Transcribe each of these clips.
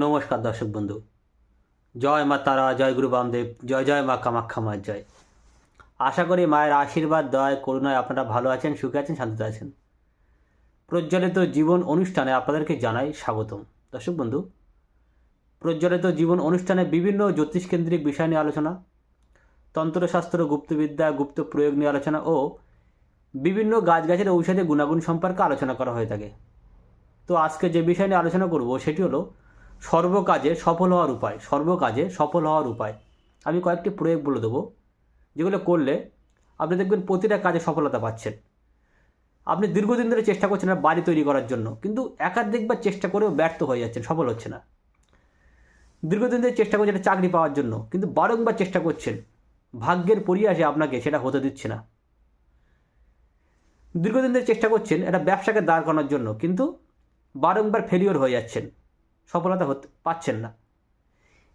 নমস্কার দর্শক বন্ধু। জয় মা তারা, জয় গুরু বামদেব, জয় জয় মা কামাখ্যা মার জয়। আশা করি মায়ের আশীর্বাদ, দয়, করুণায় আপনারা ভালো আছেন, সুখে আছেন, শান্তিতে আছেন। প্রজ্বলিত জীবন অনুষ্ঠানে আপনাদেরকে জানাই স্বাগতম। দর্শক বন্ধু, প্রজ্বলিত জীবন অনুষ্ঠানে বিভিন্ন জ্যোতিষ কেন্দ্রিক বিষয় নিয়ে আলোচনা, তন্ত্রশাস্ত্র, গুপ্তবিদ্যা, গুপ্ত প্রয়োগ নিয়ে আলোচনা ও বিভিন্ন গাছগাছের ঔষধের গুণাগুণ সম্পর্কে আলোচনা করা হয়ে থাকে। তো আজকে যে বিষয় নিয়ে আলোচনা করব সেটি হলো সর্বকাজে সফল হওয়ার উপায়, সর্বকাজে সফল হওয়ার উপায়। আমি কয়েকটি প্রয়োগ বলে দেবো, যেগুলো করলে আপনি দেখবেন প্রতিটা কাজে সফলতা পাচ্ছেন। আপনি দীর্ঘদিন ধরে চেষ্টা করছেন বাড়ি তৈরি করার জন্য, কিন্তু একাধিকবার চেষ্টা করেও ব্যর্থ হয়ে যাচ্ছেন, সফল হচ্ছে না। দীর্ঘদিন ধরে চেষ্টা করছেন একটা চাকরি পাওয়ার জন্য, কিন্তু বারংবার চেষ্টা করছেন, ভাগ্যের পরিয়াসে আপনাকে সেটা হতে দিচ্ছে না। দীর্ঘদিন ধরে চেষ্টা করছেন একটা ব্যবসাকে দাঁড় করানোর জন্য, কিন্তু বারংবার ফেলিওর হয়ে যাচ্ছেন। সফলতা হতে পাচ্ছেন না।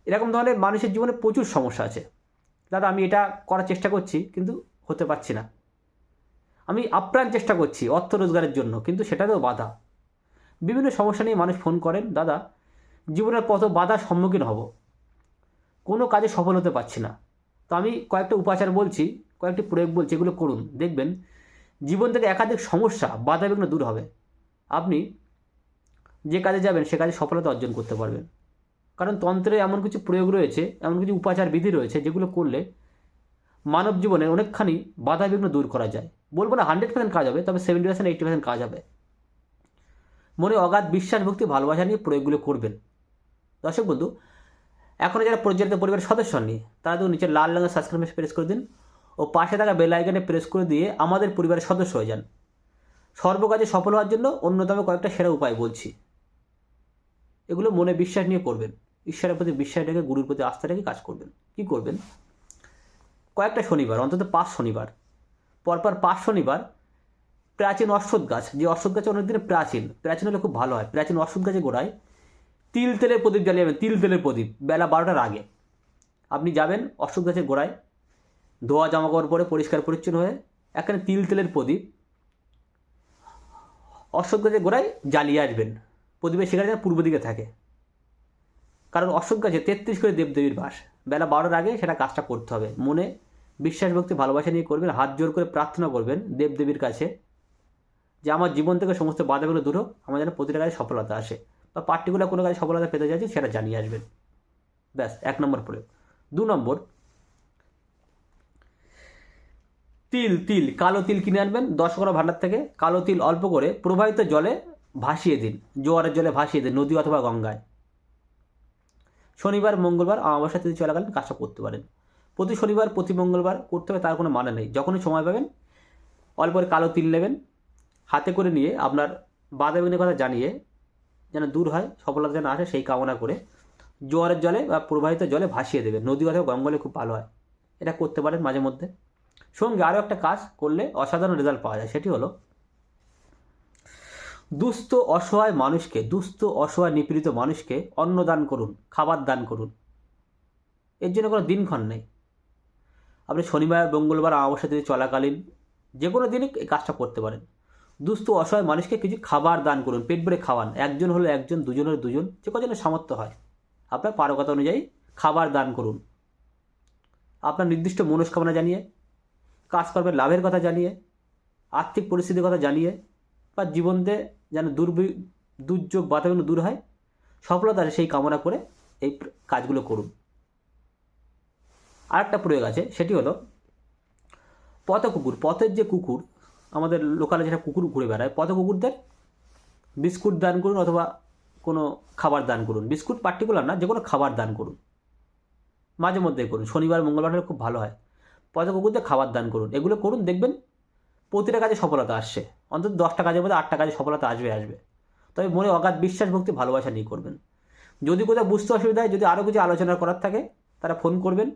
এরকম ধরনের মানুষের জীবনে প্রচুর সমস্যা আছে। দাদা, আমি এটা করার চেষ্টা করছি, কিন্তু হতে পারছি না। আমি আপ্রাণ চেষ্টা করছি অর্থ রোজগারের জন্য, কিন্তু সেটাতেও বাধা। বিভিন্ন সমস্যা নিয়ে মানুষ ফোন করেন, দাদা, জীবনের কত বাধার সম্মুখীন হব। কোনো কাজে সফল হতে পারছি না। তো আমি কয়েকটা উপাচার বলছি, কয়েকটি প্রয়োগ বলছি, এগুলো করুন। দেখবেন জীবন থেকে একাধিক সমস্যা বাধা বিঘ্ন দূর হবে। আপনি যে কাজে যাবেন, সে কাজে সফলতা অর্জন করতে পারবেন। কারণ তন্ত্রে এমন কিছু প্রয়োগ রয়েছে, এমন কিছু উপাচার বিধি রয়েছে, যেগুলো করলে মানব জীবনে অনেকখানি বাধা বিঘ্ন দূর করা যায়। বলব না হান্ড্রেড পার্সেন্ট কাজ হবে, তবে সেভেন্টি পার্সেন্ট এইটি পার্সেন্ট কাজ হবে। মনে অগাধ বিশ্বাস, ভক্তি, ভালোবাসা নিয়ে প্রয়োগগুলো করবেন। দর্শক বন্ধু এখনও যারা পরিচালিত পরিবারের সদস্য নেই তারা তো নিচে লাল রঙের সাবস্ক্রাইব প্রেস করে দিন ও পাশে থাকা বেল আইকনে প্রেস করে দিয়ে আমাদের পরিবারের সদস্য হয়ে যান। সর্বকাজে সফল হওয়ার জন্য অন্যতম কয়েকটা সেরা উপায় বলছি। এগুলো মনে বিশ্বাস নিয়ে করবেন। ঈশ্বরের প্রতি বিশ্বাস রেখে গুরুর প্রতি আস্থা রেখে কাজ করবেন। কি করবেন? কয়েকটা শনিবার, অন্তত পাঁচ শনিবার। পরপর পাঁচ শনিবার প্রাচীন অশ্বত্থ গাছ, যে অশ্বত্থ গাছ অনেক দিনে প্রাচীন প্রাচীন হলে খুব ভালো হয়। প্রাচীন অশ্বত্থ গাছে গোড়ায় তিল তেলের প্রদীপ জ্বালিয়ে যাবেন, তিল তেলের প্রদীপ, বেলা বারোটার আগে। আপনি যাবেন অশ্বত্থ গাছের গোড়ায়, ধোয়া জামা কাপড় পরে পরিষ্কার পরিচ্ছন্ন হয়ে এখানে তিল তেলের প্রদীপ অশ্বত্থ গাছের গোড়ায় জ্বালিয়ে আসবেন। প্রদীপের সেখানে যেন পূর্ব দিকে থাকে। কারণ অশ্বত্থ গাছে তেত্রিশ করে দেবদেবীর বাস। বেলা বারোর আগে সেটা কাজটা করতে হবে। মনে বিশ্বাস, ভক্তি, ভালোবাসা নিয়ে করবেন, হাত জোর করে প্রার্থনা করবেন দেবদেবীর কাছে যে আমার জীবন থেকে সমস্ত বাধাগুলো দূর হোক, আমার যেন প্রতিটা কাজে সফলতা আসে। বা পার্টিকুলার কোনো কাজে সফলতা পেতে যাচ্ছে সেটা জানিয়ে আসবেন। ব্যাস, এক নম্বর প্রয়োগ। দু নম্বর। তিল তিল, কালো তিল কিনে আনবেন দশ করা ভাণ্ডার থেকে। কালো তিল অল্প করে প্রবাহিত জলে ভাসিয়ে দিন, জোয়ারের জলে ভাসিয়ে দিন, নদী অথবা গঙ্গায়। শনিবার, মঙ্গলবার, অমাবস্যা, তিথি চলাকালীন কাজটা করতে পারেন। প্রতি শনিবার, প্রতি মঙ্গলবার করতে হবে, তার কোনো মানে নেই। যখনই সময় পাবেন, অল্প করে কালো তিল নেবেন, হাতে করে নিয়ে আপনার বাধা বিঘ্নের কথা জানিয়ে যেন দূর হয়, সফলতা যেন আসে, সেই কামনা করে জোয়ারের জলে বা প্রবাহিত জলে ভাসিয়ে দেবেন। নদী অথবা গঙ্গলে খুব ভালো হয়। এটা করতে পারেন মাঝে মধ্যে। সঙ্গে আরও একটা কাজ করলে অসাধারণ রেজাল্ট পাওয়া যায়, সেটি হলো দুস্থ, অসহায় মানুষকে, দুস্থ, অসহায়, নিপীড়িত মানুষকে অন্ন দান করুন, খাবার দান করুন। এর জন্য কোনো দিনক্ষণ নেই। আপনি শনিবার, মঙ্গলবার অমাবস্যা তিথি চলাকালীন যে কোনো দিনই এই কাজটা করতে পারেন। দুস্থ, অসহায় মানুষকে কিছু খাবার দান করুন, পেট ভরে খাওয়ান। একজন হলো একজন, দুজন হলে দুজন, যে কজনের সামর্থ্য হয়। আপনার পারকতা অনুযায়ী খাবার দান করুন। আপনার নির্দিষ্ট মনস্কামনা জানিয়ে কাজকর্মের লাভের কথা জানিয়ে, আর্থিক পরিস্থিতির কথা জানিয়ে বা জীবনতে যেন দুর্বি, দুর্যোগ বাতাবরণ দূর হয়, সফলতা আসে সেই কামনা করে এই কাজগুলো করুন। আরেকটা প্রয়োগ আছে, সেটি হলো পথ কুকুর। পথের যে কুকুর, আমাদের লোকালে যেটা কুকুর ঘুরে বেড়ায়, পথ কুকুরদের বিস্কুট দান করুন অথবা কোনো খাবার দান করুন। বিস্কুট পার্টিকুলার না যে কোনো খাবার দান করুন। মাঝে মধ্যে করুন। শনিবার, মঙ্গলবার খুব ভালো হয়। পথ কুকুরদের খাবার দান করুন। এগুলো করুন, দেখবেন প্রতিটা কাজে সফলতা আসছে। অন্তত দশটা কাজের মধ্যে আটটা কাজে সফলতা আসবে আসবে। তবে মনে অগাধ বিশ্বাস, ভক্তি, ভালোবাসা নিয়ে করবেন। যদি কোথাও বুঝতে অসুবিধা হয়, যদি আরও কিছু আলোচনা করার থাকে, তারা ফোন করবেন।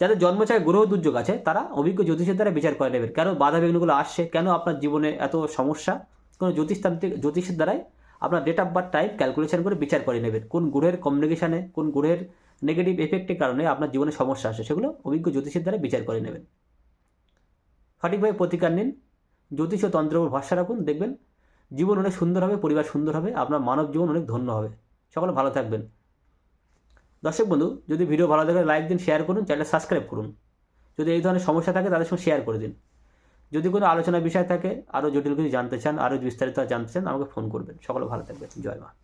যাদের জন্মছায় গ্রহ দুর্যোগ আছে, তারা অভিজ্ঞ জ্যোতিষের দ্বারা বিচার করে নেবেন। কেন বাধা বিঘ্নগুলো আসছে? কেন আপনার জীবনে এত সমস্যা? কোনো জ্যোতিষতান্ত্রিক, জ্যোতিষের দ্বারাই আপনার date of birth time calculation করে বিচার করে নেবেন। কোন গ্রহের কমিউনিকেশানে কোন গ্রহের নেগেটিভ এফেক্টের কারণে আপনার জীবনে সমস্যা আসে সেগুলো অভিজ্ঞ জ্যোতিষের দ্বারা বিচার করে নেবেন। সঠিকভাবে প্রতিকার নিন জ্যোতিষ ও তন্ত্রের উপর ভরসা রাখুন, দেখবেন জীবন অনেক সুন্দর হবে, পরিবার সুন্দর হবে, আপনার মানব জীবন অনেক ধন্য হবে। সকলে ভালো থাকবেন। দর্শক বন্ধু, যদি ভিডিও ভালো লাগে, লাইক দিন শেয়ার করুন চ্যানেল সাবস্ক্রাইব করুন। যদি এই ধরনের সমস্যা থাকে, তাদের সঙ্গে শেয়ার করে দিন। যদি কোনো আলোচনা বিষয় থাকে, আরও জটিল কিছু জানতে চান, আরও বিস্তারিত জানতে চান, আমাকে ফোন করবেন। সকলে ভালো থাকবেন। জয় মা।